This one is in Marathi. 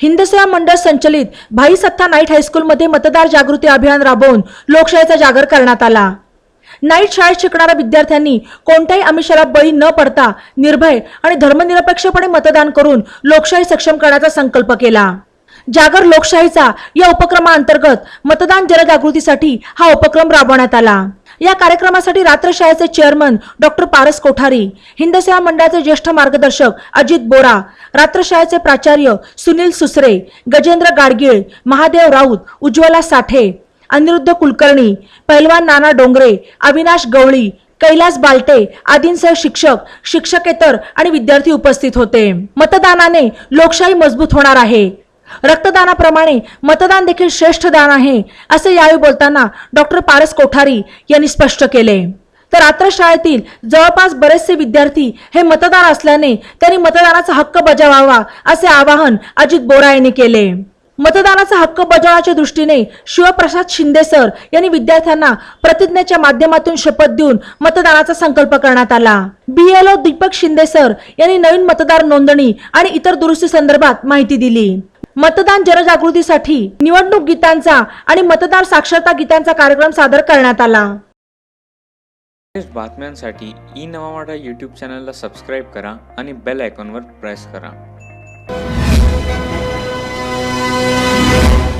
हिंदसेवा मंडळ संचलित भाई सत्ता नाईट हायस्कूलमध्ये मतदार जागृती अभियान राबवून लोकशाहीचा जागर करण्यात आला. नाईट शाळेत शिकणाऱ्या विद्यार्थ्यांनी कोणत्याही आमिषाला बळी न पडता निर्भय आणि धर्मनिरपेक्षपणे मतदान करून लोकशाही सक्षम करण्याचा संकल्प केला. जागर लोकशाहीचा या उपक्रमाअंतर्गत मतदान जनजागृतीसाठी हा उपक्रम राबवण्यात आला. या कार्यक्रमासाठी रात्रशाळेचे चेअरमन डॉक्टर पारस कोठारी हिंदसेवा मंडळाचे ज्येष्ठ मार्गदर्शक अजित बोरा रात्रशाळेचे प्राचार्य सुनील सुसरे गजेंद्र गाडगीळ महादेव राऊत उज्ज्वला साठे अनिरुद्ध कुलकर्णी पैलवान नाना डोंगरे अविनाश गवळी कैलास बालटे आदींसह शिक्षक शिक्षकेतर आणि विद्यार्थी उपस्थित होते. मतदानाने लोकशाही मजबूत होणार आहे. रक्तदानाप्रमाणे मतदान देखील श्रेष्ठ दान आहे असे यावेळी बोलताना डॉक्टर पारस कोठारी यांनी स्पष्ट केले. तर रात्र शाळेतील जवळपास बरेचसे विद्यार्थी हे मतदार असल्याने त्यांनी मतदानाचा हक्क बजावावा असे आवाहन अजित बोरा यांनी केले. मतदानाचा हक्क बजावण्याच्या दृष्टीने शिवप्रसाद शिंदे सर यांनी विद्यार्थ्यांना प्रतिज्ञेच्या माध्यमातून शपथ देऊन मतदानाचा संकल्प करण्यात आला. बीएलओ दीपक शिंदे सर यांनी नवीन मतदार नोंदणी आणि इतर दुरुस्ती संदर्भात माहिती दिली. मतदान जनजागृतीसाठी निवडणूक गीतांचा आणि मतदार साक्षरता गीतांचा कार्यक्रम सादर करण्यात आला. बातम्यांसाठी ई नवामाडा यूट्यूब चॅनलला सबस्क्राईब करा आणि बेल आयकॉनवर प्रेस करा.